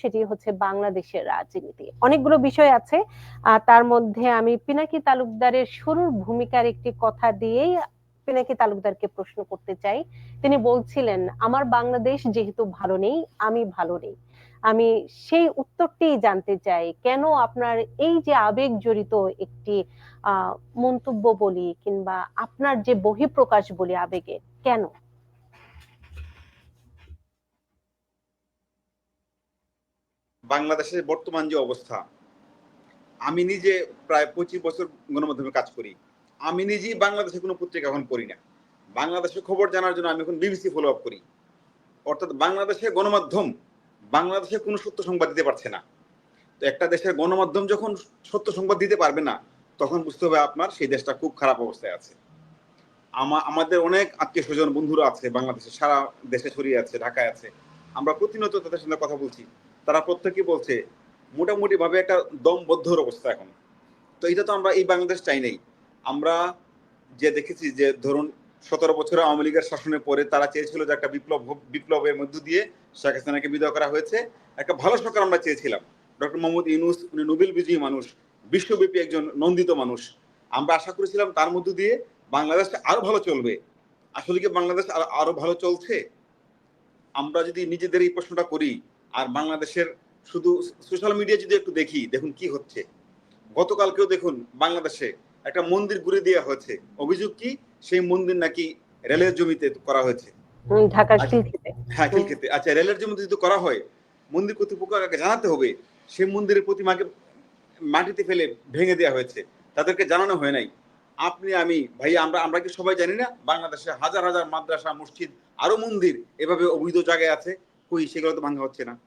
সেটি হচ্ছে বাংলাদেশের রাজনীতি। অনেকগুলো বিষয় আছে তার মধ্যে আমি পিনাকি তালুকদারের শুরুর ভূমিকার একটি কথা দিয়েই পিনাকি তালুকদারকে প্রশ্ন করতে চাই। তিনি বলছিলেন, আমার বাংলাদেশ যেহেতু ভালো নেই, আমি ভালো নেই। আমি সেই উত্তরটি জানতে চাই, কেন আপনার এই যে আবেগ জড়িত একটি মন্তব্য বলি কিংবা আপনার যে বহিঃপ্রকাশ বলি আবেগে, কেন? বাংলাদেশের বর্তমান যে অবস্থা, আমি নিজে প্রায় পঁচিশ বছর গণমাধ্যমে কাজ করি। আমি নিজেই বাংলাদেশে কোনো পত্রিকা এখন পড়ি না। বাংলাদেশের খবর জানার জন্য আমি এখন বিবিসি ফলো আপ করি। অর্থাৎ বাংলাদেশের গণমাধ্যম বাংলাদেশে কোনো সত্য সংবাদ দিতে পারছে না। তো একটা দেশের গণমাধ্যম যখন সত্য সংবাদ দিতে পারবে না, তখন বুঝতে হবে আপনার সেই দেশটা খুব খারাপ অবস্থায় আছে। আমা, আমাদের অনেক আত্মীয় স্বজন বন্ধুরা আছে বাংলাদেশে, সারা দেশে ছড়িয়ে আছে, ঢাকায় আছে। আমরা প্রতিনিয়ত তাদের সঙ্গে কথা বলছি। তারা প্রত্যেকে বলছে মোটামুটি ভাবে একটা দমবদ্ধর অবস্থা এখন। তো এটা তো আমরা এই বাংলাদেশ চাই নাই। আমরা যে দেখেছি যে ধরুন সতেরো বছর আওয়ামী লীগের শাসনের পরে তারা চেয়েছিল যে একটা বিপ্লব বিপ্লবের মধ্য দিয়ে শেখ হাসিনাকে বিদায় করা হয়েছে। একটা ভালো সরকার আমরা চেয়েছিলাম। ডক্টর মোহাম্মদ ইউনুস, উনি নোবেল বিজয়ী মানুষ, বিশ্বব্যাপী একজন নন্দিত মানুষ। আমরা আশা করেছিলাম তার মধ্য দিয়ে বাংলাদেশ আরও ভালো চলবে। আসলে কি বাংলাদেশ আরও ভালো চলছে? আমরা যদি নিজেদের এই প্রশ্নটা করি আর বাংলাদেশের শুধু সোশ্যাল মিডিয়া যদি একটু দেখি দেখুন কি হচ্ছে। গতকালকেও দেখুন বাংলাদেশে একটা মন্দির ঘুরে দেওয়া হয়েছে। অভিযোগ কি? সেই মন্দির নাকি রেলের জমিতে করা হয়েছে। আচ্ছা। হ্যাঁ খিলক্ষেতে আচ্ছা রেলের জমিতে যদি করা হয় মন্দির কর্তৃপক্ষকে জানাতে হবে সেই মন্দিরের প্রতিমাকে মাটিতে ফেলে ভেঙে দেওয়া হয়েছে। তাদেরকে জানানো হয় নাই। আপনি আমি ভাই আমরা আমরা কি সবাই জানি না? বাংলাদেশে হাজার হাজার মাদ্রাসা মসজিদ আরও মন্দির এভাবে অবৈধ জায়গায় আছে। কই, সেগুলো তো ভাঙা হচ্ছে না।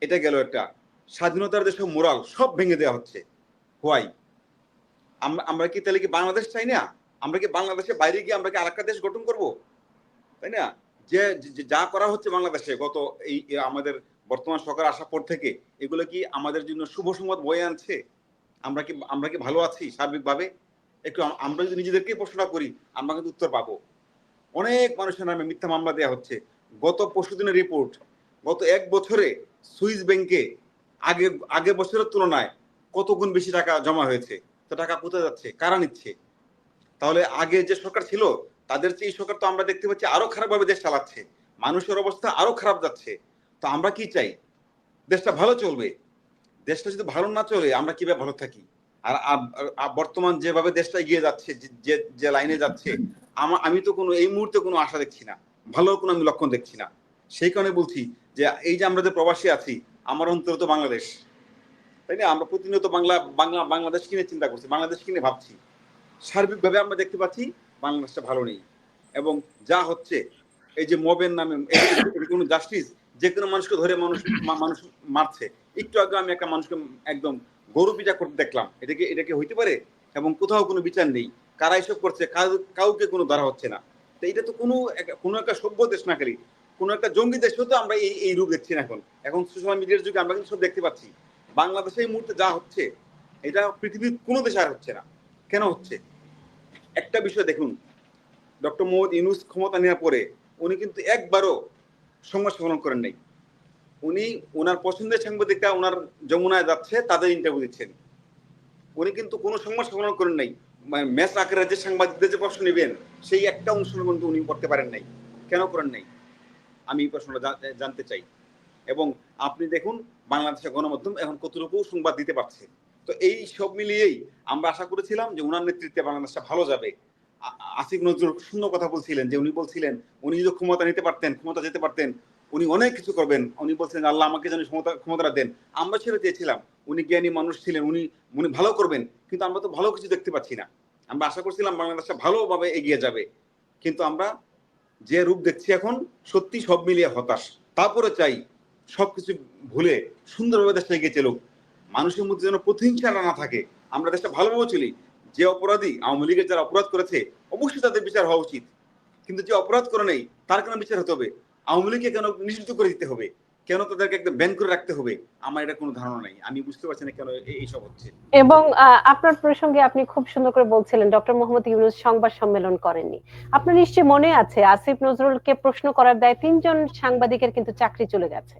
এটা গেল একটা। স্বাধীনতার যেসব মোরাল, সব ভেঙে দেওয়া হচ্ছে। হোয়াই? আমরা আমরা কি তাহলে কি বাংলাদেশ চাই না? আমরা কি বাংলাদেশের বাইরে গিয়ে আমরা কি আরেকটা দেশ গঠন করব? তাই না? যে, যে- করা হচ্ছে বাংলাদেশে গত এই এই আমাদের বর্তমান সরকার আসার পর থেকে, এগুলো কি আমাদের জন্য শুভ সংবাদ বয়ে আনছে? আমরা কি আমরা কি ভালো আছি সার্বিকভাবে? একটু আমরা যদি নিজেদেরকে প্রশ্নটা করি, আমরা কিন্তু উত্তর পাবো। অনেক মানুষের নামে মিথ্যা মামলা দেওয়া হচ্ছে। গত পরশুদিনের রিপোর্ট গত এক বছরে সুইস ব্যাংকে আগে আগের বছরের তুলনায় কত গুণ বেশি টাকা জমা হয়েছে? তো টাকা কোথায় যাচ্ছে? কারা নিচ্ছে? তাহলে আগে যে সরকার ছিল, তাদের চেয়ে এই সরকার তো আমরা দেখতে পাচ্ছি আরও খারাপ ভাবে দেশ চালাচ্ছে। মানুষের অবস্থা আরও খারাপ যাচ্ছে। তো আমরা কি চাই? দেশটা ভালো চলবে? দেশটা যদি ভালো না চলে, আমরা কীভাবে ভালো থাকি? আর বর্তমান যেভাবে দেশটা এগিয়ে যাচ্ছে, যে লাইনে যাচ্ছে আমি তো কোনো, এই মুহূর্তে কোনো আশা দেখছি না। ভালো কোনো আমি লক্ষণ দেখছি না। সেই কারণে বলছি যে, এই যে আমরা যে প্রবাসী আছি, আমার অন্তর তো বাংলাদেশ। তাই না? আমরা প্রতিনিয়ত বাংলা বাংলা, বাংলাদেশ কিনে চিন্তা করছি, বাংলাদেশ কিনে ভাবছি। সার্বিকভাবে আমরা দেখতে পাচ্ছি, বাংলাদেশটা ভালো নেই। এবং যা হচ্ছে, এই যে মবের নামে কোনো জাস্টিস, যে কোনো মানুষকে ধরে মানুষ মানুষ মারছে। একটু আগে আমি একটা মানুষকে একদম গরু পিটা করতে দেখলাম। এটাকে এটাকে হইতে পারে? এবং কোথাও কোনো বিচার নেই। কারা এসব করছে? কাউ- কাউকে কোনো ধরা হচ্ছে না। তো এটা তো কোনো কোনো একটা সভ্য দেশ না খালি, কোনো একটা জঙ্গি দেশেও তো আমরা এই এই রূপ দেখছি না এখন। এখন সোশ্যাল মিডিয়ার যুগে আমরা কিন্তু সব দেখতে পাচ্ছি। বাংলাদেশে এই মুহূর্তে যা হচ্ছে, এটা পৃথিবীর কোনো দেশে আর হচ্ছে না। কেন হচ্ছে? একটা বিষয় দেখুন ডক্টর মোহাম্মদ ইউনুস ক্ষমতা নেওয়ার পরে উনি কিন্তু একবারও সংবাদ সম্মেলন করেন নাই। উনি ওনার পছন্দের সাংবাদিকরা, ওনার যমুনায় যাচ্ছে, তাদের ইন্টারভিউ দিচ্ছেন। উনি কিন্তু কোনো সংবাদ সম্মেলন করেন নাই। ম্যাচ আকারে যে সাংবাদিকদের যে প্রশ্ন নেবেন, সেই একটা অনুষ্ঠান কিন্তু উনি করতে পারেন নাই। কেন করেন নাই? আমি এই প্রশ্নটা জানতে চাই। এবং আপনি দেখুন, বাংলাদেশের গণমাধ্যম এখন কতটুকু সংবাদ দিতে পারছে। তো এই সব মিলিয়েই আমরা আশা করেছিলাম যে ওনার নেতৃত্বে বাংলাদেশটা ভালো যাবে। আসিফ নজরুল সুন্দর কথা বলছিলেন, যে উনি বলছিলেন, উনি যদি ক্ষমতা নিতে পারতেন, ক্ষমতা যেতে পারতেন উনি অনেক কিছু করবেন। উনি বলছেন, আল্লাহ আমাকে যেন ক্ষমতা, ক্ষমতাটা দেন। আমরা সেটা চেয়েছিলাম। উনি জ্ঞানী মানুষ ছিলেন, উনি উনি ভালো করবেন, কিন্তু আমরা তো ভালো কিছু দেখতে পাচ্ছি না। আমরা আশা করছিলাম বাংলাদেশটা ভালোভাবে এগিয়ে যাবে। কিন্তু আমরা যে রূপ দেখছি এখন, সত্যি সব মিলিয়ে হতাশ। তারপরে চাই সবকিছু ভুলে সুন্দরভাবে দেশটা এগিয়ে চলুক মানুষের মধ্যে যেন প্রতিহিংসা না থাকে। আমরা দেশটা ভালোভাবে চলি। যে অপরাধী আওয়ামী লীগের যারা অপরাধ করেছে, অবশ্যই তাদের বিচার হওয়া উচিত। কিন্তু যে অপরাধ করে নেই, তার কেন বিচার হতে হবে? আওয়ামী লীগকে কেন নিষিদ্ধ করে দিতে হবে? কেন তাদেরকে একদম ব্যান করে রাখতে হবে? আমার এটা কোনো ধারণা নাই। আমি বুঝতে পারছি না কেন এইসব হচ্ছে। এবং আপনার প্রসঙ্গে আপনি খুব সুন্দর করে বলছিলেন, ডক্টর মোহাম্মদ ইউনুস সংবাদ সম্মেলন করেননি। আপনার নিশ্চয়ই মনে আছে, আসিফ নজরুলকে প্রশ্ন করার দায় তিনজন সাংবাদিকের কিন্তু চাকরি চলে গেছে।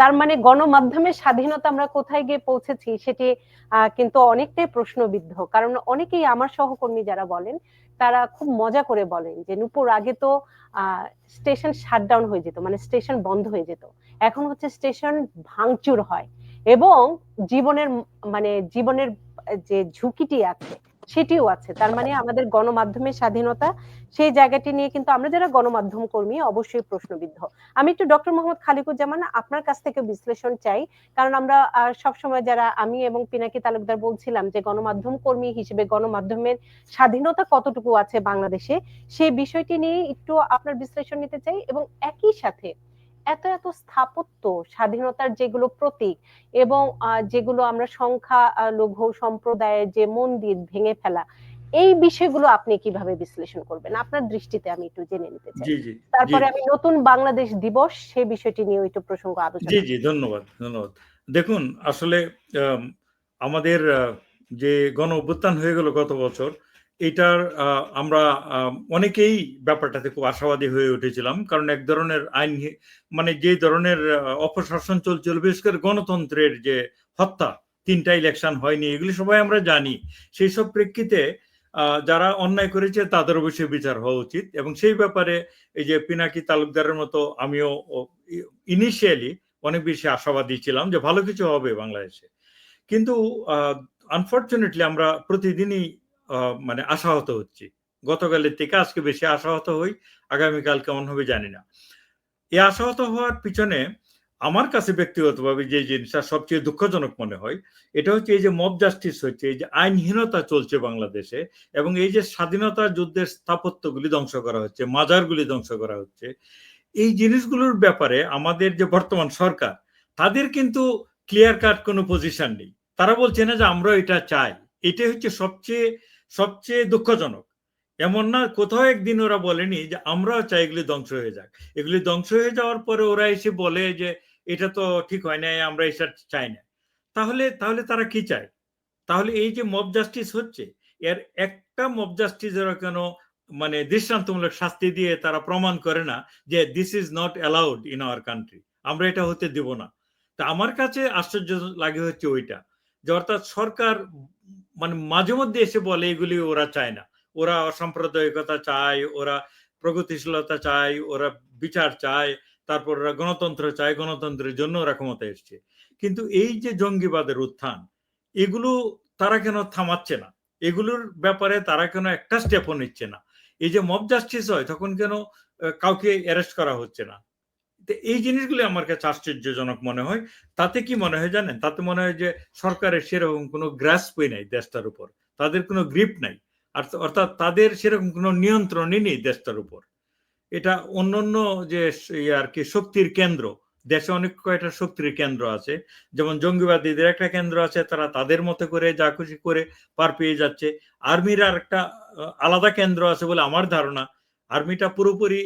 তার মানে গণমাধ্যমের স্বাধীনতা আমরা কোথায় গিয়ে পৌঁছেছি সেটি কিন্তু অনেকটাই প্রশ্নবিদ্ধ। কারণ অনেকেই আমার সহকর্মী যারা বলেন, তারা খুব মজা করে বলেন যে, নুপুর, আগে তো স্টেশন শাটডাউন হয়ে যেত মানে স্টেশন বন্ধ হয়ে যেত। এখন হচ্ছে স্টেশন ভাঙচুর হয় এবং জীবনের মানে জীবনের যে ঝুঁকিটি আছে সেটিও আছে। তার মানে আমাদের গণমাধ্যমের স্বাধীনতা, সেই জায়গাটি নিয়ে কিন্তু আমরা যারা গণমাধ্যম কর্মী, অবশ্যই প্রশ্নবিদ্ধ। আমি একটু ডক্টর মোহাম্মদ খালিকুজ্জামান আপনার কাছ থেকে বিশ্লেষণ চাই, কারণ আমরা সব সময় যারা আমি এবং পিনাকি তালুকদার বলছিলাম যে গণমাধ্যম কর্মী হিসেবে গণমাধ্যমের স্বাধীনতা কতটুকু আছে বাংলাদেশে সেই বিষয়টি নিয়ে একটু আপনার বিশ্লেষণ নিতে চাই এবং একই সাথে এত এত স্থাপত্য স্বাধীনতার যেগুলো প্রতীক এবং যেগুলো আমরা সংখ্যা লঘু সম্প্রদায়ের যে মন্দির ভেঙে ফেলা এই বিষয়গুলো আপনি কীভাবে বিশ্লেষণ করবেন? আপনার দৃষ্টিতে আমি একটু জেনে নিতে চাই। তারপরে আমি নতুন বাংলাদেশ দিবস সেই বিষয়টি নিয়ে একটু প্রসঙ্গ আলোচনা জি জি ধন্যবাদ ধন্যবাদ। দেখুন আসলে আম, আমাদের যে গণ অভ্যুত্থান হয়ে গেল গত বছর এটার আমরা অনেকেই ব্যাপারটাতে খুব আশাবাদী হয়ে উঠেছিলাম। কারণ এক ধরনের আইন মানে যে ধরনের অপশাসন চলছিল, বিশেষ করে গণতন্ত্রের যে হত্যা, তিনটা ইলেকশন হয়নি, এগুলি সবাই আমরা জানি। সেই সব প্রেক্ষিতে যারা অন্যায় করেছে তাদের অবশ্যই বিচার হওয়া উচিত। এবং সেই ব্যাপারে এই যে পিনাকি তালুকদারের মতো আমিও ইনিশিয়ালি অনেক বেশি আশাবাদী ছিলাম যে ভালো কিছু হবে বাংলাদেশে। কিন্তু আনফর্চুনেটলি আমরা প্রতিদিনই মানে আশাহত হচ্ছি। গতকালের থেকে আজকে বেশি আশাহত হই আগামীকাল কেমন হবে জানি না। এই আশাহত হওয়ার পিছনে আমার কাছে ব্যক্তিগতভাবে যে জিনিসটা সবচেয়ে দুঃখজনক মনে হয়, এটা হচ্ছে এই যে মব জাস্টিস হচ্ছে, এই যে আইনহীনতা চলছে বাংলাদেশে এবং এই যে স্বাধীনতা যুদ্ধের স্থাপত্যগুলি ধ্বংস করা হচ্ছে, মাজারগুলি ধ্বংস করা হচ্ছে, এই জিনিসগুলোর ব্যাপারে আমাদের যে বর্তমান সরকার, তাদের কিন্তু ক্লিয়ার কাট কোনো পজিশন নেই। তারা বলছে না যে আমরা এটা চাই। এটা হচ্ছে সবচেয়ে সবচেয়ে দুঃখজনক। এমন না, কোথাও একদিন ওরা বলেনি যে, আমরাও চাই এগুলি ধ্বংস হয়ে যাক। এগুলি ধ্বংস হয়ে যাওয়ার পরে ওরা এসে বলে যে, এটা তো ঠিক হয় না আমরা এটা চাই না। তাহলে তাহলে তারা কি চায়? তাহলে এই যে মব জাস্টিস হচ্ছে, এর একটা মব জাস্টিস ওরা কেন মানে দৃষ্টান্তমূলক শাস্তি দিয়ে তারা প্রমাণ করে না যে this is not allowed in our country আমরা এটা হতে দেব না। তা আমার কাছে আশ্চর্য লাগে হচ্ছে ওইটা, যে অর্থাৎ সরকার মানে মাঝে মধ্যে এসে বলে, এগুলি ওরা চায় না। ওরা অসাম্প্রদায়িকতা চায়, ওরা প্রগতিশীলতা চায়, ওরা বিচার চায়, তারপর ওরা গণতন্ত্র চায়, গণতন্ত্রের জন্য ওরা ক্ষমতা এসছে। কিন্তু এই যে জঙ্গিবাদের উত্থান, এগুলো তারা কেন থামাচ্ছে না? এগুলোর ব্যাপারে তারা কেন একটা স্টেপও নিচ্ছে না? এই যে মব জাস্টিস হয়, তখন কেন কাউকে অ্যারেস্ট করা হচ্ছে না? তো এই জিনিসগুলি আমার কাছে আশ্চর্যজনক মনে হয়। তাতে কি মনে হয় জানেন? তাতে মনে হয় যে সরকারের সেরকম কোনো গ্রাসপই নাই দেশটার উপর। তাদের কোনো গ্রিপ নাই। আর অর্থাৎ তাদের সেরকম কোনো নিয়ন্ত্রণই নেই দেশটার উপর। এটা অন্যান্য যে আর কি শক্তির কেন্দ্র, দেশে অনেক কয়টা শক্তির কেন্দ্র আছে। যেমন জঙ্গিবাদীদের একটা কেন্দ্র আছে, তারা তাদের মতো করে যা খুশি করে পার পেয়ে যাচ্ছে। আর্মির আর একটা আলাদা কেন্দ্র আছে বলে আমার ধারণা। আর্মিটা পুরোপুরি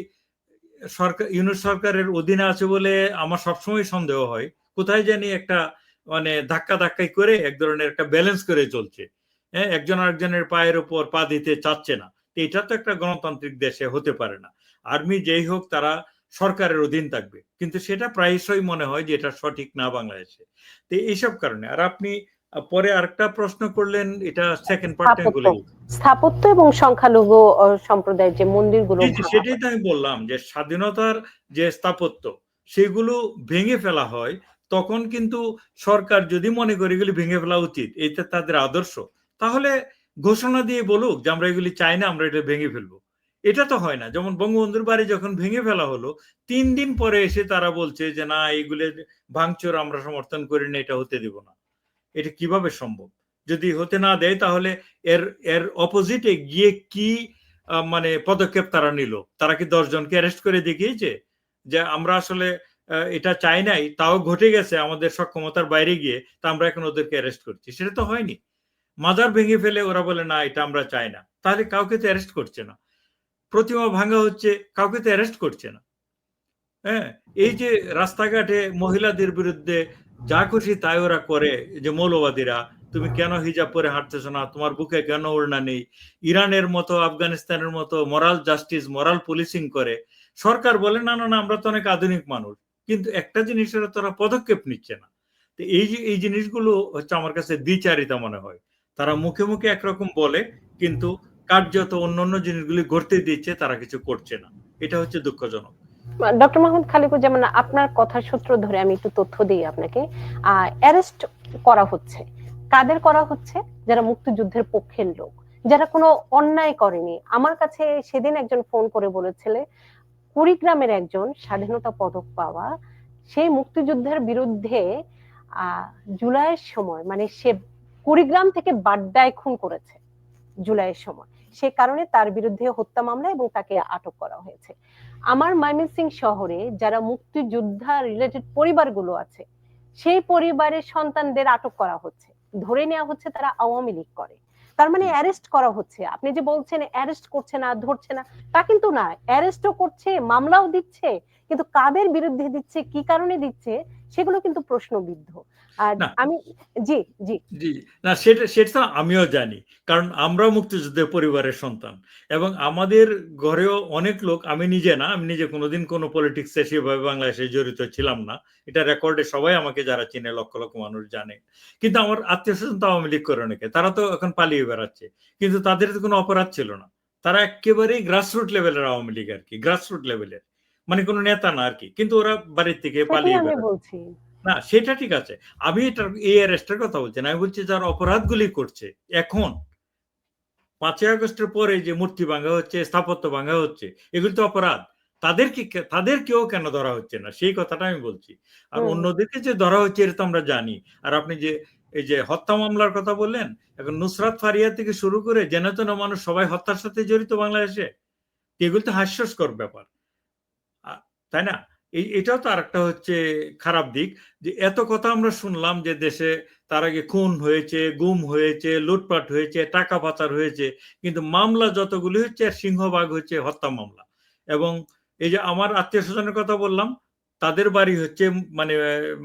সরকার ইউনিট সরকারের অধীনে আছে বলে আমার সবসময় সন্দেহ হয়। কোথায় জানি একটা মানে ধাক্কা ধাক্কাই করে এক ধরনের একটা ব্যালেন্স করে চলছে। হ্যাঁ একজন আরেকজনের পায়ের উপর পা দিতে চাচ্ছে না। এটা তো একটা গণতান্ত্রিক দেশে হতে পারে না। আর্মি যেই হোক, তারা সরকারের অধীন থাকবে। কিন্তু সেটা প্রায়শই মনে হয় যে এটা সঠিক না বাংলাদেশে। তো এইসব কারণে। আর আপনি পরে আরেকটা প্রশ্ন করলেন এটা সেকেন্ড পার্টে বলে স্থাপত্য এবং সংখ্যালঘু সম্প্রদায়ের যে মন্দিরগুলো সেটাই তো আমি বললাম যে স্বাধীনতার যে স্থাপত্য সেগুলো ভেঙে ফেলা হয় তখন কিন্তু সরকার যদি মনে করে এগুলি ভেঙে ফেলা উচিত এটা তাদের আদর্শ তাহলে ঘোষণা দিয়ে বলুক যে আমরা এগুলি চাই না আমরা এটা ভেঙে ফেলব। এটা তো হয় না যেমন বঙ্গবন্ধুর বাড়ি যখন ভেঙে ফেলা হলো তিন দিন পরে এসে তারা বলছে যে না এগুলো ভাঙচুর আমরা সমর্থন করি না এটা হতে দেব না। এটা কীভাবে সম্ভব? যদি হতে না দেয়, তাহলে এর এর অপোজিটে গিয়ে কি মানে পদক্ষেপ তারা নিল? তারা কি দশ জনকে অ্যারেস্ট করে দেখিয়েছে? যে আমরা আসলে এটা চাই নাই, তাও ঘটে গেছে, আমাদের সক্ষমতার বাইরে গিয়ে, তা আমরা এখন ওদেরকে অ্যারেস্ট করছি। সেটা তো হয়নি। মাজার ভেঙে ফেলে ওরা বলে, না, এটা আমরা চাই না। তাহলে কাউকে তো অ্যারেস্ট করছে না। প্রতিমা ভাঙা হচ্ছে, কাউকে তো অ্যারেস্ট করছে না। হ্যাঁ? এই যে রাস্তাঘাটে মহিলাদের বিরুদ্ধে যা খুশি তাই ওরা করে যে মৌলবাদীরা, তুমি কেন হিজাব পরে হাঁটতেছো না? তোমার বুকে কেন ওড়না নেই? ইরানের মতো, আফগানিস্তানের মতো মরাল জাস্টিস মরাল পুলিশিং করে। সরকার বলে, না না আমরা তো অনেক আধুনিক মানুষ। কিন্তু একটা জিনিসের তারা পদক্ষেপ নিচ্ছে না। তো এই যে, এই জিনিসগুলো হচ্ছে আমার কাছে দ্বিচারিতা মনে হয়। তারা মুখে মুখে একরকম বলে, কিন্তু কার্যত অন্য অন্য জিনিসগুলি ঘটতে দিচ্ছে, তারা কিছু করছে না। এটা হচ্ছে দুঃখজনক। ডক্টর মাহমুদ খালিকুজ্জামান আপনার কথার সূত্র ধরে আমি একটু তথ্য দিই আপনাকে অ্যারেস্ট করা হচ্ছে। কাদের করা হচ্ছে? যারা মুক্তিযুদ্ধের পক্ষের লোক। যারা কোনো অন্যায় করেনি। আমার কাছে সেদিন একজন ফোন করে বলেছিলে, কুড়িগ্রামের একজন স্বাধীনতা পদক পাওয়া সেই মুক্তিযুদ্ধের বিরুদ্ধে জুলাইয়ের সময় মানে সে কুড়িগ্রাম থেকে বাড্ডায় খুন করেছে, জুলাইয়ের সময়। সে কারণে তার বিরুদ্ধে হত্যা মামলা এবং তাকে আটক করা হয়েছে। আমার ময়মনসিং শহরে যারা মুক্তিযোদ্ধা রিলেটেড পরিবারগুলো আছে, সেই পরিবারের সন্তানদের আটক করা হচ্ছে। ধরে নেওয়া হচ্ছে তারা আওয়ামী লীগ করে। তার মানে অ্যারেস্ট করা হচ্ছে। আপনি যে বলছেন অ্যারেস্ট করছে না, ধরছে না, তা কিন্তু না। অ্যারেস্টও করছে, মামলাও দিচ্ছে, কিন্তু কাদের বিরুদ্ধে দিচ্ছে, কি কারণে দিচ্ছে সেগুলো কিন্তু প্রশ্নবিদ্ধ। আর আমি জি জি। জি না সেটা সেটা আমিও জানি কারণ আমরা মুক্তিযুদ্ধের পরিবারের সন্তান এবং আমাদের ঘরেও অনেক লোক আমি নিজে না আমি নিজে কোনোদিন কোনো পলিটিক্সে সেভাবে বাংলাদেশে জড়িত ছিলাম না। এটা রেকর্ডে সবাই আমাকে যারা চিনে লক্ষ লক্ষ মানুষ জানে। কিন্তু আমার আত্মীয় স্বজন তো আওয়ামী লীগ করে অনেকে তারা তো এখন পালিয়ে বেড়াচ্ছে। কিন্তু তাদের তো কোনো অপরাধ ছিল না। তারা একেবারেই গ্রাসরুট লেভেলের আওয়ামী লীগ আর কি গ্রাসরুট লেভেলের মানে কোনো নেতা না আর কি কিন্তু ওরা বাড়ির থেকে পালিয়ে বলছি। না সেটা ঠিক আছে। আমি এটার এই অ্যারেস্টের কথা বলছি না। আমি বলছি যারা অপরাধগুলি করছে এখন পাঁচই আগস্টের পরে যে মূর্তি ভাঙা হচ্ছে স্থাপত্য ভাঙা হচ্ছে এগুলি তো অপরাধ। তাদেরকে তাদেরকেও কেন ধরা হচ্ছে না? সেই কথাটা আমি বলছি। আর। অন্যদেরকে যে ধরা হচ্ছে এটা তো আমরা জানি। আর আপনি যে এই যে হত্যা মামলার কথা বললেন এখন নুসরাত ফারিয়া থেকে শুরু করে যেন তেন মানুষ সবাই হত্যার সাথে জড়িত বাংলাদেশে এগুলো তো হাস্যস্কর ব্যাপার। তাই না? এই এটাও তো আরেকটা হচ্ছে খারাপ দিক যে এত কথা আমরা শুনলাম যে দেশে তার আগে খুন হয়েছে, গুম হয়েছে, লুটপাট হয়েছে, টাকা পাচার হয়েছে, কিন্তু মামলা যতগুলি হচ্ছে সিংহভাগ হচ্ছে হত্যা মামলা। এবং এই যে আমার আত্মীয় স্বজনের কথা বললাম, তাদের বাড়ি হচ্ছে মানে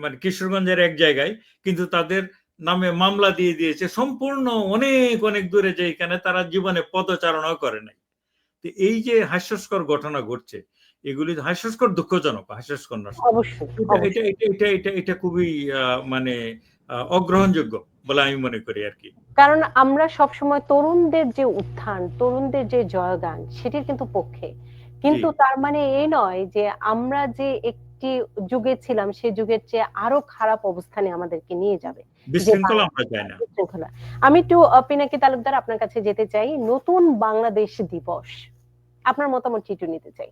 মানে কিশোরগঞ্জের এক জায়গায়, কিন্তু তাদের নামে মামলা দিয়ে দিয়েছে সম্পূর্ণ অনেক অনেক দূরে যে এখানে তারা জীবনে পদচারণাও করে নাই। তো এই যে হাস্যস্কর ঘটনা ঘটছে এগুলি হাস্যস্কর দুঃখজনক হাস্যস্কর না। এটা এটা এটা এটা খুবই মানে অগ্রহণযোগ্য বলে আমি মনে করি আর কি। কারণ আমরা সবসময় তরুণদের যে উত্থান তরুণদের যে জয়গান সেটির কিন্তু পক্ষে। কিন্তু তার মানে এই নয় যে আমরা যে একটি যুগে ছিলাম সেই যুগের চেয়ে আরও খারাপ অবস্থানে আমাদেরকে নিয়ে যাবে। আমি একটু পিনাকি তালুকদার আপনার কাছে যেতে চাই। নতুন বাংলাদেশ দিবস আপনার মতামত একটু নিতে চাই।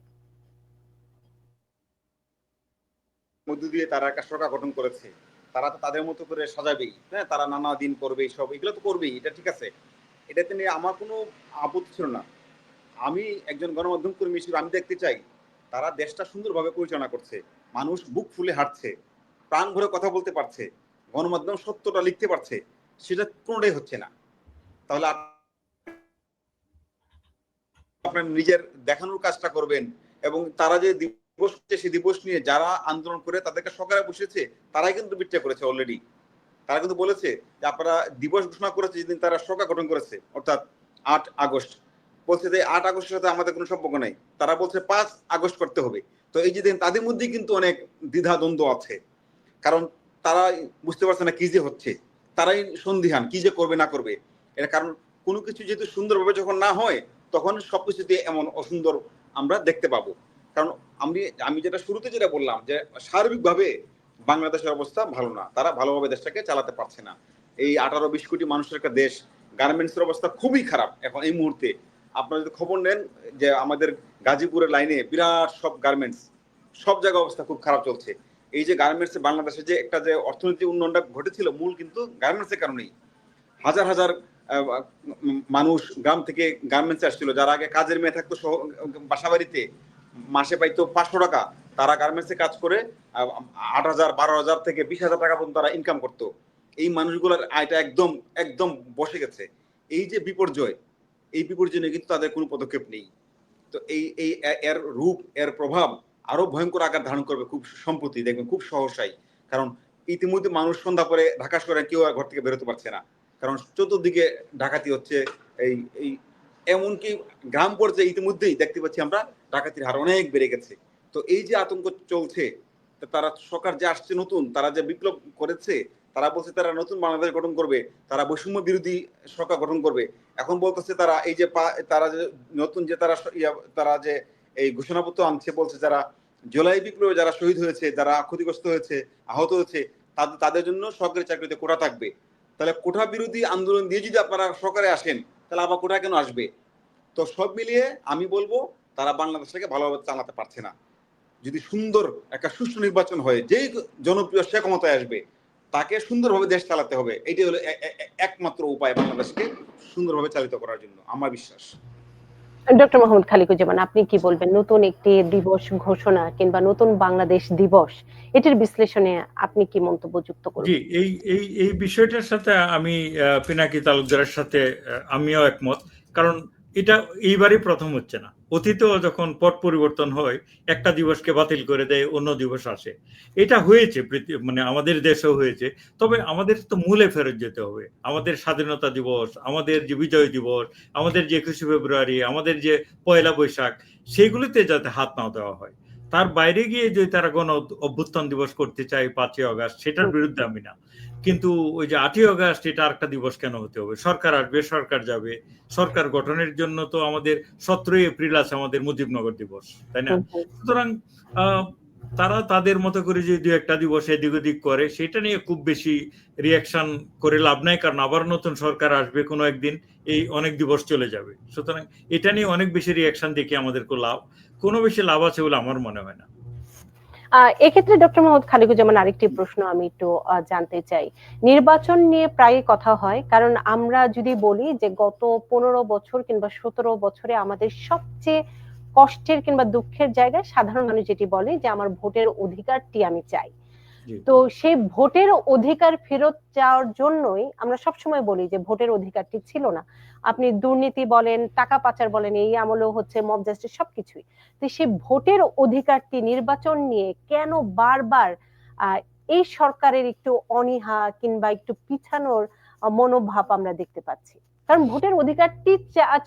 মধ্য দিয়ে তারা একটা সরকার গঠন করেছে। তারা তো তাদের মতো করে সাজাবেই। হ্যাঁ তারা নানা দিন করবে, সব এগুলো তো করবেই, এটা ঠিক আছে। এটাতে নিয়ে আমার কোনো আপত্তি ছিল না। আমি একজন গণমাধ্যম কর্মী হিসেবে আমি দেখতে চাই, তারা দেশটা সুন্দরভাবে পরিচালনা করছে। মানুষ বুক ফুলে হাঁটছে, প্রাণ ভরে কথা বলতে পারছে, গণমাধ্যম সত্যটা লিখতে পারছে, সেটা কোনোটাই হচ্ছে না। তাহলে আপনার নিজের দেখানোর কাজটা করবেন এবং তারা যে দিবস সেই দিবস নিয়ে যারা আন্দোলন করে তাদেরকে সরকারে বসেছে তারাই কিন্তু বিট্টা করেছে অলরেডি তারা কিন্তু বলেছে যে আপনারা দিবস ঘোষণা করেছে যেদিন তারা সরকার গঠন করেছে, অর্থাৎ আট আগস্ট। বলছে যে আট আগস্টের সাথে আমাদের কোনো সম্পর্ক নাই। তারা বলছে পাঁচ আগস্ট করতে হবে। তো এই যে তাদের মধ্যেই কিন্তু অনেক দ্বিধা দ্বন্দ্ব আছে। কারণ তারা বুঝতে পারছে না কি যে হচ্ছে। তারাই সন্দিহান কি যে করবে না করবে। এটা কারণ কোনো কিছু যেহেতু সুন্দরভাবে যখন না হয়, তখন সবকিছুতে এমন অসুন্দর আমরা দেখতে পাবো। কারণ আমি আমি যেটা শুরুতে যেটা বললাম যে সার্বিকভাবে বাংলাদেশের অবস্থা ভালো না। তারা ভালোভাবে দেশটাকে চালাতে পারছে না। এই আঠারো বিশ কোটি মানুষের একটা দেশ, গার্মেন্টসের অবস্থা খুবই খারাপ এখন এই মুহূর্তে। আপনারা যদি খবর নেন যে আমাদের গাজীপুরের লাইনে বিরাট সব গার্মেন্টস, সব জায়গায় অবস্থা খুব খারাপ চলছে। এই যে গার্মেন্টস বাংলাদেশে যে একটা যে অর্থনৈতিক উন্নয়নটা ঘটেছিল মূল কিন্তু গার্মেন্টসের কারণেই। হাজার হাজার মানুষ গ্রাম থেকে গার্মেন্টসে আসছিল, যারা আগে কাজের মেয়ে থাকতো শহ- বাসা বাড়িতে মাসে পাইতো পাঁচশো টাকা। তারা গার্মেন্টসে কাজ করে আট হাজার, বারো হাজার থেকে বিশ হাজার টাকা পর্যন্ত তারা ইনকাম করতো। এই মানুষগুলোর আয়টা একদম একদম বসে গেছে। এই যে বিপর্যয়, এই বিপর্যয় নিয়ে কিন্তু তাদের কোনো পদক্ষেপ নেই। তো এই এই এর রূপ, এর প্রভাব আরও ভয়ঙ্কর আকার ধারণ করবে খুব সম্প্রতি, দেখবেন খুব সহসাই। কারণ ইতিমধ্যে মানুষ সন্ধ্যা পরে ঢাকা শহরে কেউ আর ঘর থেকে বেরোতে পারছে না। কারণ চতুর্দিকে ডাকাতি হচ্ছে, এই এই, এমনকি গ্রাম পর্যায়ে ইতিমধ্যেই দেখতে পাচ্ছি আমরা ডাকাতির হার অনেক বেড়ে গেছে। তো এই যে আতঙ্ক চলছে তারা সরকার যে আসছে নতুন, তারা যে বিপ্লব করেছে, তারা বলছে তারা নতুন বাংলাদেশ গঠন করবে, তারা বৈষম্য বিরোধী সরকার গঠন করবে। এখন বলতেছে তারা এই যে তারা যে নতুন যে তারা তারা যে এই ঘোষণাপত্র আনছে, বলছে যারা জুলাই বিপ্লবে যারা শহীদ হয়েছে, যারা ক্ষতিগ্রস্ত হয়েছে, আহত হয়েছে তাদের জন্য সরকারি চাকরিতে কোটা থাকবে। তাহলে কোটা বিরোধী আন্দোলন দিয়ে যদি আপনারা সরকারে আসেন, তাহলে আবার কোটা কেন আসবে? তো সব মিলিয়ে আমি বলব তারা বাংলাদেশটাকে ভালোভাবে চালাতে পারছে না। যদি সুন্দর একটা সুষ্ঠু নির্বাচন হয় যেই জনপ্রিয় সে ক্ষমতায় আসবে তাকে সুন্দরভাবে দেশ চালাতে হবে। এটাই হলো একমাত্র উপায় বাংলাদেশকে সুন্দরভাবে চালিত করার জন্য আমার বিশ্বাস। ডক্টর মোহাম্মদ খালিকুজ্জামান আপনি কি বলবেন? নতুন একটি দিবস ঘোষণা কিংবা নতুন বাংলাদেশ দিবস এটির বিশ্লেষণে আপনি কি মন্তব্য যুক্ত জি করবেন এই এই এই বিষয়টার সাথে আমি আহ, পিনাকি তালুকদারের সাথে আমিও একমত। কারণ এটা এইবারই প্রথম হচ্ছে না। অতীতেও যখন পট পরিবর্তন হয়, একটা দিবসকে বাতিল করে দেয়, অন্য দিবস আসে। এটা হয়েছে মানে আমাদের দেশেও হয়েছে। তবে আমাদের তো মূলে ফেরত যেতে হবে। আমাদের স্বাধীনতা দিবস, আমাদের যে বিজয় দিবস, আমাদের যে একুশে ফেব্রুয়ারি, আমাদের যে পয়লা বৈশাখ, সেগুলিতে যাতে হাত না দেওয়া হয়। তার বাইরে গিয়ে যদি তারা গণ অভ্যুত্থান দিবস করতে চায় পাঁচই অগাস্ট সেটার বিরুদ্ধে আমি না। কিন্তু ওই যে আটই অগাস্ট এটা আরেকটা দিবস কেন হতে হবে? সরকার আসবে সরকার যাবে। সরকার গঠনের জন্য তো আমাদের সতেরোই এপ্রিল আছে আমাদের মুজিবনগর দিবস তাই না। সুতরাং তারা তাদের মতো করে যে দু একটা দিবস এদিক ওদিক করে সেটা নিয়ে খুব বেশি রিয়াকশন করে লাভ নাই কারণ আবার নতুন সরকার আসবে কোনো একদিন এই অনেক দিবস চলে যাবে। সুতরাং এটা নিয়ে অনেক বেশি রিয়াকশন দেখে আমাদের লাভ কোনো বেশি লাভ আছে বলে আমার মনে হয় না। এক্ষেত্রে ডক্টর মোহাম্মদ খালিকুজ্জামান আরেকটি প্রশ্ন আমি একটু জানতে চাই নির্বাচন নিয়ে প্রায় কথা হয়, কারণ আমরা যদি বলি যে গত পনেরো বছর কিংবা সতেরো বছরে আমাদের সবচেয়ে কষ্টের কিংবা দুঃখের জায়গায় সাধারণ মানুষ যেটি বলে যে আমার ভোটের অধিকারটি আমি চাই। তো সেই ভোটের অধিকার ফেরত যাওয়ার জন্যই আমরা সবসময় বলি যে ভোটের অধিকারটি ছিল না। আপনি দুর্নীতি বলেন টাকা পাচার বলেন এই আমলেও হচ্ছে মব জাস্টিস সবকিছুই। তো সেই ভোটের অধিকারটি নির্বাচন নিয়ে কেন বারবার এই সরকারের একটু অনীহা কিংবা একটু পিছানোর মনোভাব আমরা দেখতে পাচ্ছি? কারণ ভোটের অধিকারটি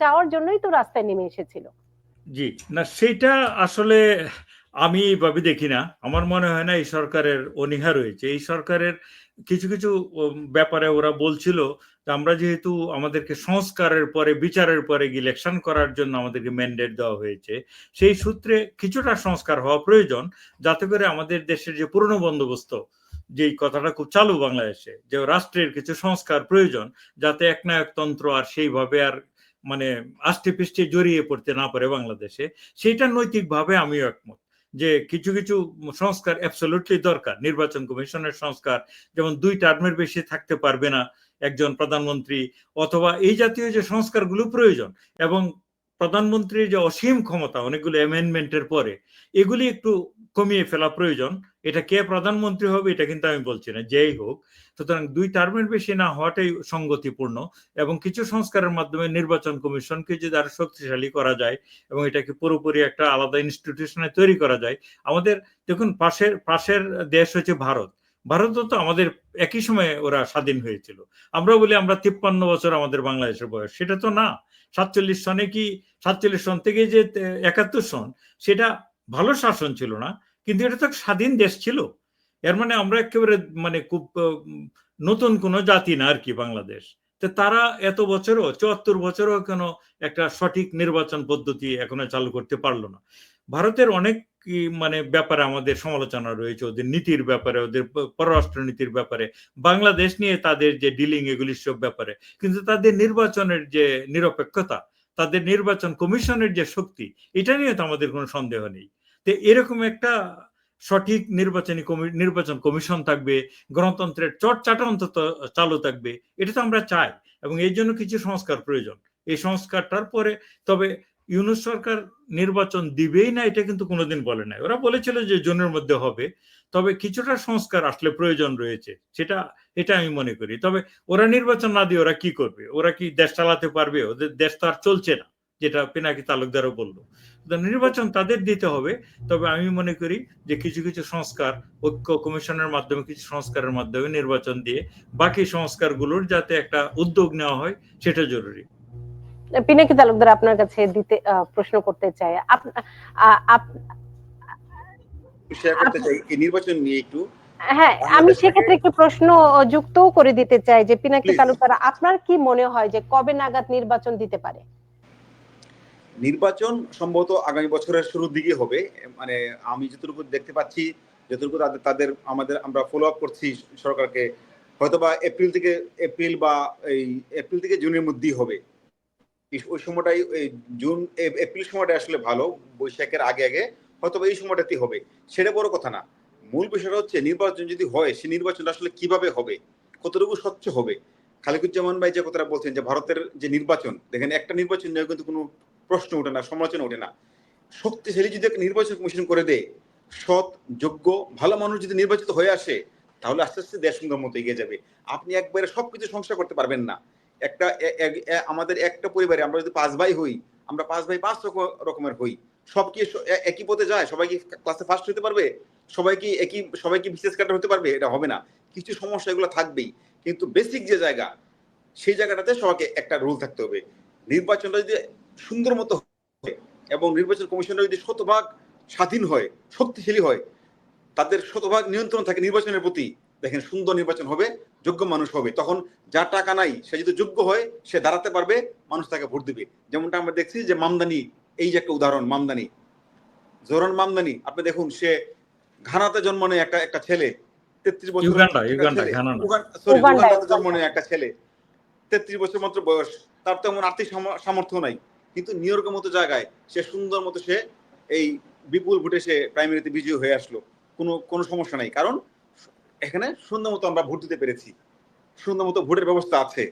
চাওয়ার জন্যই তো রাস্তায় নেমে এসেছিল। জি না সেটা আসলে আমি এইভাবে দেখি না। আমার মনে হয় না এই সরকারের অনীহা রয়েছে। এই সরকারের কিছু কিছু ব্যাপারে ওরা বলছিল যে আমরা যেহেতু আমাদেরকে সংস্কারের পরে, বিচারের পরে ইলেকশন করার জন্য আমাদেরকে ম্যান্ডেট দেওয়া হয়েছে, সেই সূত্রে কিছুটা সংস্কার হওয়া প্রয়োজন। যাতে করে আমাদের দেশের যে পুরনো বন্দোবস্ত, যেই কথাটা খুব চালু বাংলাদেশে, যে রাষ্ট্রের কিছু সংস্কার প্রয়োজন, যাতে একনায়কতন্ত্র আর সেইভাবে আর মানে আষ্টে পৃষ্ঠে জড়িয়ে পড়তে না পারে বাংলাদেশে সেটা নৈতিকভাবে আমিও একমত। যে কিছু কিছু সংস্কার অ্যাবসোলুটলি দরকার। নির্বাচন কমিশনের সংস্কার, যেমন দুই টার্মের বেশি থাকতে পারবে না একজন প্রধানমন্ত্রী, অথবা এই জাতীয় যে সংস্কারগুলো প্রয়োজন এবং প্রধানমন্ত্রীর যে অসীম ক্ষমতা অনেকগুলো অ্যামেন্ডমেন্টের পরে, এগুলি একটু কমিয়ে ফেলা প্রয়োজন। এটা কে প্রধানমন্ত্রী হবে, এটা কিন্তু আমি বলছি না, যেই হোক। সুতরাং দুই টার্মের বেশি না হওয়াটাই সঙ্গতিপূর্ণ এবং কিছু সংস্কারের মাধ্যমে নির্বাচন কমিশনকে যদি আরও শক্তিশালী করা যায় এবং এটাকে পুরোপুরি একটা আলাদা ইনস্টিটিউশনে তৈরি করা যায়, আমাদের দেখুন পাশের পাশের দেশ হচ্ছে ভারত। ভারতও তো আমাদের একই সময়ে ওরা স্বাধীন হয়েছিল। আমরা বলি আমরা তিপ্পান্ন বছর আমাদের বাংলাদেশের বয়স। সেটা তো না। সাতচল্লিশ সনে কি, সাতচল্লিশ সন থেকে যে একাত্তর সন, সেটা ভালো শাসন ছিল না। কিন্তু এটা তো স্বাধীন দেশ ছিল। এর মানে আমরা একেবারে মানে খুব নতুন কোনো জাতি না আর কি বাংলাদেশ। তো তারা এত বছরও, চুয়াত্তর বছরও কেন একটা সঠিক নির্বাচন পদ্ধতি এখনও চালু করতে পারল না। ভারতের অনেক মানে ব্যাপারে আমাদের সমালোচনা রয়েছে, ওদের নীতির ব্যাপারে, ওদের পররাষ্ট্র নীতির ব্যাপারে। বাংলাদেশ নিয়ে তাদের যে ডিলিং এগুলি সব ব্যাপারে। কিন্তু তাদের নির্বাচনের যে নিরপেক্ষতা, তাদের নির্বাচন কমিশনের যে শক্তি, এটা নিয়ে তো আমাদের কোনো সন্দেহ নেই। তো এরকম একটা সঠিক নির্বাচনী নির্বাচন কমিশন থাকবে, গণতন্ত্রের চর্চাটা অন্তত চালু থাকবে, এটা তো আমরা চাই এবং এই জন্য কিছু সংস্কার প্রয়োজন। এই সংস্কারটার পরে তবে ইউনুস সরকার নির্বাচন দিবেই না, এটা কিন্তু কোনোদিন বলে নাই। ওরা বলেছিল যে জুনের মধ্যে হবে, তবে কিছুটা সংস্কার আসলে প্রয়োজন রয়েছে, সেটা, এটা আমি মনে করি। তবে ওরা নির্বাচন না দিয়ে ওরা কি করবে? ওরা কি দেশ চালাতে পারবে? ওদের দেশ তো আর চলছে না। যেটা পিনাকি তালুকদারও বলল। নির্বাচন তাদের দিতে হবে তবে আমি মনে করি যে কিছু কিছু সংস্কার ঐক্য কমিশনের মাধ্যমে কিছু সংস্কারের মাধ্যমে নির্বাচন দিয়ে বাকি সংস্কারগুলোর যাতে একটা উদ্যোগ নেওয়া হয় সেটা জরুরি। পিনাকি তালুকদার আপনার কাছে দিতে প্রশ্ন করতে চাই। আপ- শেয়ার করতে চাই এই নির্বাচন নিয়ে একটু। হ্যাঁ আমি সেক্ষেত্রে একটু প্রশ্ন যুক্তও করে দিতে চাই যে পিনাকি. তালুকদার আপনার কি মনে হয় যে কবে নাগাদ নির্বাচন দিতে পারে? নির্বাচন সম্ভবত আগামী বছরের শুরুর দিকে হবে। মানে আমি যতটুকু দেখতে পাচ্ছি, যতটুকু তাদের তাদের আমাদের আমরা ফলো আপ করছি সরকারকে, হয়তোবা এপ্রিল থেকে এপ্রিল বা এই এপ্রিল থেকে জুনের মধ্যেই হবে। ওই সময়টাই জুন এপ্রিল সময়টা আসলে ভালো, বৈশাখের আগে আগে, হয়তোবা এই সময়টাতেই হবে। সেটা বড় কথা না। মূল বিষয়টা হচ্ছে নির্বাচন যদি হয় সেই নির্বাচনটা আসলে কীভাবে হবে? কতটুকু স্বচ্ছ হবে? খালিকুজ্জামান ভাই যে কথাটা বলছেন যে, ভারতের যে নির্বাচন, দেখেন একটা নির্বাচন নিয়ে কিন্তু কোনো প্রশ্ন ওঠে না, সমালোচনা ওঠে না। শক্তিশালী যদি একটা নির্বাচন কমিশন করে দেয়, সৎ, যোগ্য, ভালো মানুষ যদি নির্বাচিত হয়ে আসে, তাহলে আস্তে আস্তে দেশ সুন্দর মতো এগিয়ে যাবে। আপনি একবারে সবকিছু সংস্কার করতে পারবেন না। একটা আমাদের একটা পরিবারে আমরা যদি পাঁচ ভাই হই, আমরা পাঁচ ভাই পাঁচ রকম- রকমের হই। সব কি একই পথে যায়? সবাই কি ক্লাসে ফার্স্ট হতে পারবে? সবাই কি একই, সবাই কি বিশেষ কাটার হতে পারবে? এটা হবে না। কিছু সমস্যা এগুলো থাকবেই। কিন্তু বেসিক যে জায়গা, সেই জায়গাটাতে সবাইকে একটা রুল থাকতে হবে। নির্বাচনটা যদি সুন্দর মতো এবং নির্বাচন কমিশনটা যদি শতভাগ স্বাধীন হয় শক্তিশালী হয় তাদের শতভাগ নিয়ন্ত্রণ থাকে নির্বাচনের প্রতি দেখেন সুন্দর নির্বাচন হবে যোগ্য মানুষ হবে তখন যার টাকা নাই সে যদি যোগ্য হয় সে দাঁড়াতে পারবে মানুষ তাকে ভোট দিবে। যেমনটা আমরা দেখছি যে মামদানি এই যে একটা উদাহরণ মামদানি। জোরান মামদানি আপনি দেখুন সে ঘানাতে জন্ম নেয় একটা একটা ছেলে তেত্রিশ বছর জন্ম নেয় একটা ছেলে তেত্রিশ বছর মাত্র বয়স তার তেমন আর্থিক সামর্থ্য নাই। কিন্তু নিউ ইয়র্কের মতো জায়গায় সে সুন্দর মতো সে এই বিপুল ভোটে সে প্রাইমারিতে বিজয়ী হয়ে আসলো। কোনো কোনো সমস্যা নাই। কারণ এখানে সুন্দর মতো আমরা ভোট দিতে পেরেছি। সুন্দর মতো ভোটের ব্যবস্থা আছে।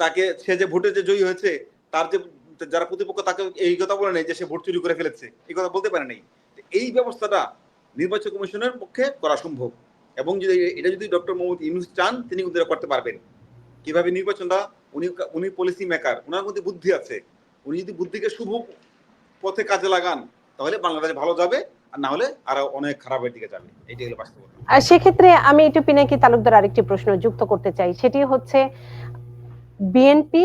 তাকে সে যে ভোটে যে জয়ী হয়েছে, তার যে যারা প্রতিপক্ষ, তাকে এই কথা বলে নেই যে সে ভোট চুরি করে ফেলেছে। এই কথা বলতে পারে নাই। এই ব্যবস্থাটা নির্বাচন কমিশনের পক্ষে করা সম্ভব। এবং যদি এটা যদি ডক্টর মোহাম্মদ ইউনুস চান, তিনি কিন্তু করতে পারবেন। কীভাবে নির্বাচনটা, উনি উনি পলিসি মেকার ওনার মধ্যে বুদ্ধি আছে। উনি যদি বুদ্ধিকে শুভ পথে কাজে লাগান, তাহলে বাংলাদেশ ভালো যাবে, আর না হলে আরও অনেক খারাপের দিকে যাবে। এটাই হলো বাস্তবতা। আর সেক্ষেত্রে আমি একটু পিনাকি তালুকদার আরেকটি প্রশ্ন যুক্ত করতে চাই। সেটি হচ্ছে বিএনপি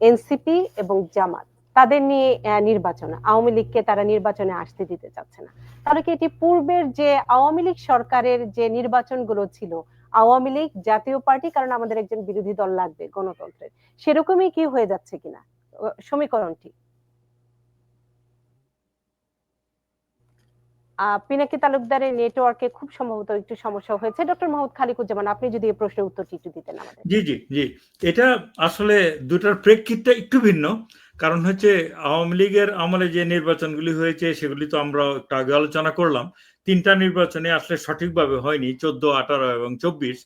এনসিপি এবং জামাত, তাদের নিয়ে নির্বাচন। আওয়ামী লীগকে তারা নির্বাচনে আসতে দিতে চাচ্ছে না। তাহলে কি এটি পূর্বের যে আওয়ামী লীগ সরকারের যে নির্বাচনগুলো ছিল, আওয়ামী লীগ জাতীয় পার্টি, কারণ আমাদের একজন বিরোধী দল লাগবে গণতন্ত্রের, সেরকমই কি হয়ে যাচ্ছে কিনা? সমীকরণটি পিনাকি তালুকদারের নেটওয়ার্কে খুব সম্ভবত একটু সমস্যা হয়েছে। ডক্টর মোহাম্মদ খালিকুজ্জামান, আপনি যদি এই প্রশ্নের উত্তরটি একটু দিতেন জি জি জি। এটা আসলে দুটার প্রেক্ষিতটা একটু ভিন্ন। কারণ হচ্ছে আওয়ামী লীগের আমলে যে নির্বাচনগুলি হয়েছে, সেগুলি তো আমরা একটু আগে আলোচনা করলাম। তিনটা নির্বাচনে আসলে সঠিকভাবে হয়নি, চোদ্দ, আঠারো এবং চব্বিশ।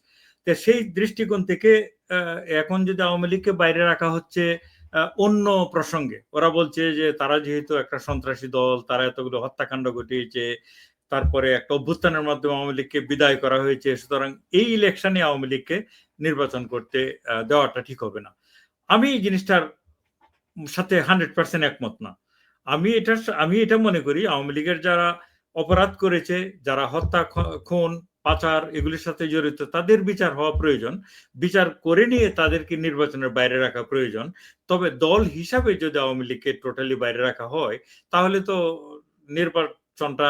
তো সেই দৃষ্টিকোণ থেকে এখন যদি আওয়ামী লীগকে বাইরে রাখা হচ্ছে অন্য প্রসঙ্গে। ওরা বলছে যে, তারা যেহেতু একটা সন্ত্রাসী দল, তারা এতগুলো হত্যাকাণ্ড ঘটিয়েছে, তারপরে একটা অভ্যুত্থানের মাধ্যমে আওয়ামী লীগকে বিদায় করা হয়েছে, সুতরাং এই ইলেকশনে আওয়ামী লীগকে নির্বাচন করতে দেওয়াটা ঠিক হবে না। আমি এই জিনিসটার সাথে হান্ড্রেড পার্সেন্ট একমত না। আমি এটা আমি এটা মনে করি, আওয়ামী লীগের যারা অপরাধ করেছে, যারা হত্যা খুন পাচার এগুলির সাথে জড়িত, তাদের বিচার হওয়া প্রয়োজন। বিচার করে নিয়ে তাদেরকে নির্বাচনের বাইরে রাখা প্রয়োজন। তবে দল হিসাবে যদি আওয়ামী লীগকে টোটালি বাইরে রাখা হয়, তাহলে তো নির্বাচনটা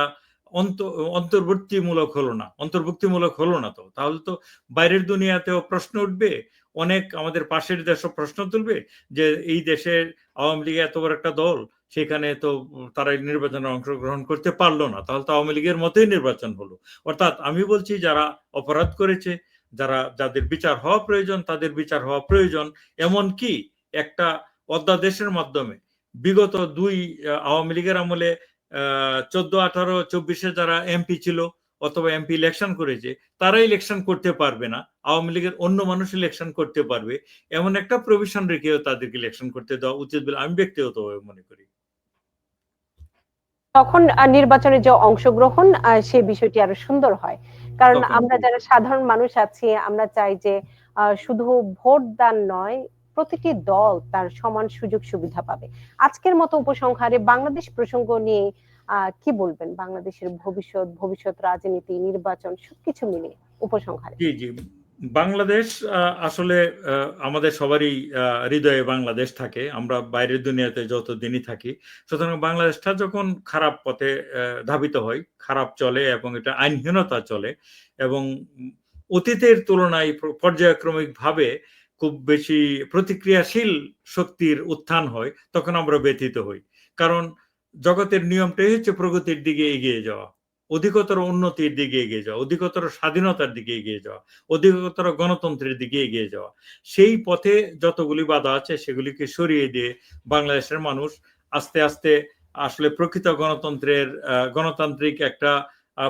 অন্ত অন্তর্বর্তীমূলক হলো না। অন্তর্ভুক্তিমূলক হলো না তো। তাহলে তো বাইরের দুনিয়াতেও প্রশ্ন উঠবে। অনেক আমাদের পাশের দেশও প্রশ্ন তুলবে যে, এই দেশের আওয়ামী লীগ এত বড় একটা দল সেখানে তো তারা নির্বাচনে অংশগ্রহণ করতে পারল না। তাহলে তো আওয়ামী লীগের মতোই নির্বাচন হলো। অর্থাৎ আমি বলছি যারা অপরাধ করেছে, যারা, যাদের বিচার হওয়া প্রয়োজন, তাদের বিচার হওয়া প্রয়োজন। এমন কি একটা অধ্যাদেশের মাধ্যমে বিগত দুই আওয়ামী লীগের আমলে চোদ্দ, আঠারো, চব্বিশে যারা এমপি ছিল অথবা এমপি ইলেকশন করেছে, তারা ইলেকশন করতে পারবে না। আওয়ামী লীগের অন্য মানুষ ইলেকশন করতে পারবে। এমন একটা প্রভিশন রেখেও তাদেরকে ইলেকশন করতে দেওয়া উচিত বলে আমি ব্যক্তিগতভাবে মনে করি। তখন নির্বাচনে যে অংশগ্রহণ সেই বিষয়টি আরও সুন্দর হয়। কারণ আমরা যারা সাধারণ মানুষ আছি আমরা চাই যে শুধু ভোট দান নয় প্রতিটি দল তার সমান সুযোগ সুবিধা পাবে। আজকের মতো উপসংহারে বাংলাদেশ প্রসঙ্গ নিয়ে আহ, কি বলবেন? বাংলাদেশের ভবিষ্যৎ ভবিষ্যৎ রাজনীতি নির্বাচন সবকিছু মিলিয়ে উপসংহারে। জি জি। বাংলাদেশ আসলে আমাদের সবারই হৃদয়ে বাংলাদেশ থাকে। আমরা বাইরের দুনিয়াতে যত দিনই থাকি, সুতরাং বাংলাদেশটা যখন খারাপ পথে ধাবিত হয়, খারাপ চলে এবং এটা আইনহীনতা চলে এবং অতীতের তুলনায় পর্যায়ক্রমিকভাবে খুব বেশি প্রতিক্রিয়াশীল শক্তির উত্থান হয়, তখন আমরা ব্যথিত হই। কারণ জগতের নিয়মটাই হচ্ছে প্রগতির দিকে এগিয়ে যাওয়া। অধিকতর উন্নতির দিকে এগিয়ে যাওয়া, অধিকতর স্বাধীনতার দিকে এগিয়ে যাওয়া, অধিকতর গণতন্ত্রের দিকে এগিয়ে যাওয়া। সেই পথে যতগুলি বাধা আছে সেগুলিকে সরিয়ে দিয়ে বাংলাদেশের মানুষ আস্তে আস্তে আসলে প্রকৃত গণতন্ত্রের গণতান্ত্রিক একটা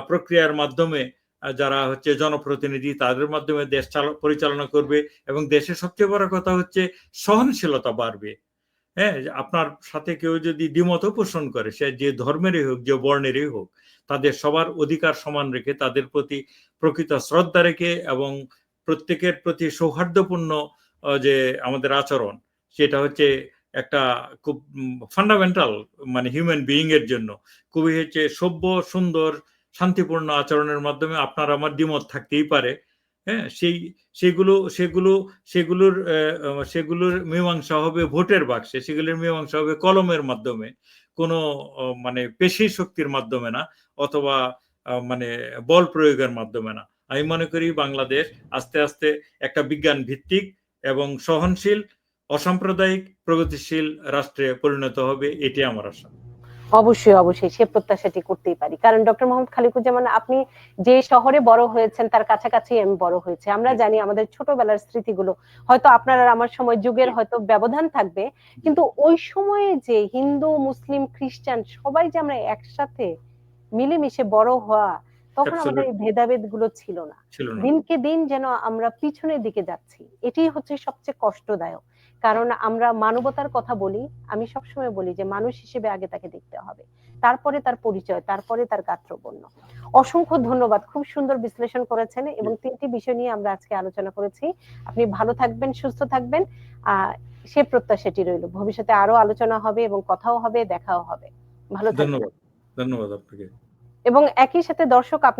প্রক্রিয়ার মাধ্যমে যারা হচ্ছে জনপ্রতিনিধি তাদের মাধ্যমে দেশ চাল- পরিচালনা করবে এবং দেশের সবচেয়ে বড় কথা হচ্ছে সহনশীলতা বাড়বে। হ্যাঁ আপনার সাথে কেউ যদি দ্বিমত পোষণ করে, সে যে ধর্মেরই হোক, যে বর্ণেরই হোক তাদের সবার অধিকার সমান রেখে, তাদের প্রতি প্রকৃত শ্রদ্ধা রেখে এবং প্রত্যেকের প্রতি সৌহার্দ্যপূর্ণ যে আমাদের আচরণ, সেটা হচ্ছে একটা খুব ফান্ডামেন্টাল মানে হিউম্যান বিইং এর জন্য। খুবই হচ্ছে সভ্য, সুন্দর, শান্তিপূর্ণ আচরণের মাধ্যমে আপনার আমার দ্বিমত থাকতেই পারে। হ্যাঁ সেই, সেগুলো সেগুলো, সেগুলোর সেগুলোর মীমাংসা হবে ভোটের বাক্সে, সেগুলোর মীমাংসা হবে কলমের মাধ্যমে। কোনো মানে পেশি শক্তির মাধ্যমে না, অথবা মানে বল প্রয়োগের মাধ্যমে না। আমি মনে করি বাংলাদেশ আস্তে আস্তে একটা বিজ্ঞান ভিত্তিক এবং সহনশীল, অসাম্প্রদায়িক, প্রগতিশীল রাষ্ট্রে পরিণত হবে, এটি আমার আশা। অবশ্যই অবশ্যই সে প্রত্যাশাটি করতেই পারি। কারণ ডক্টর মোহাম্মদ খালিকুজ্জামান আপনি যে শহরে বড় হয়েছেন তার কাছাকাছি আমি বড় হয়েছে। আমরা জানি আমাদের ছোটবেলার স্মৃতিগুলো হয়তো আপনার আর আমার সময় যুগের হয়তো ব্যবধান থাকবে কিন্তু ওই সময়ে যে হিন্দু মুসলিম খ্রিস্টান সবাই যে আমরা একসাথে মিলেমিশে বড় হওয়া তখন আমাদের এই ভেদাভেদগুলো ছিল না। ছিল না। দিনকে দিন যেন আমরা পিছনের দিকে যাচ্ছি এটি হচ্ছে সবচেয়ে কষ্টদায়ক। কারণ আমরা মানবতার কথা বলি আমি সবসময় বলি যে মানুষ হিসেবে আগে তাকে দেখতে হবে। তারপরে তার পরিচয় তারপরে তার গাত্রবর্ণ। অসংখ্য ধন্যবাদ খুব সুন্দর বিশ্লেষণ করেছেন এবং তিনটি বিষয় নিয়ে আমরা আজকে আলোচনা করেছি। আপনি ভালো থাকবেন সুস্থ থাকবেন। আহ সে প্রত্যাশাটি রইল। ভবিষ্যতে আরও আলোচনা হবে এবং কথাও হবে দেখাও হবে। ভালো থাকবেন। ধন্যবাদ ধন্যবাদ আপনাকে। এবং একই সাথে দর্শক আপনাদের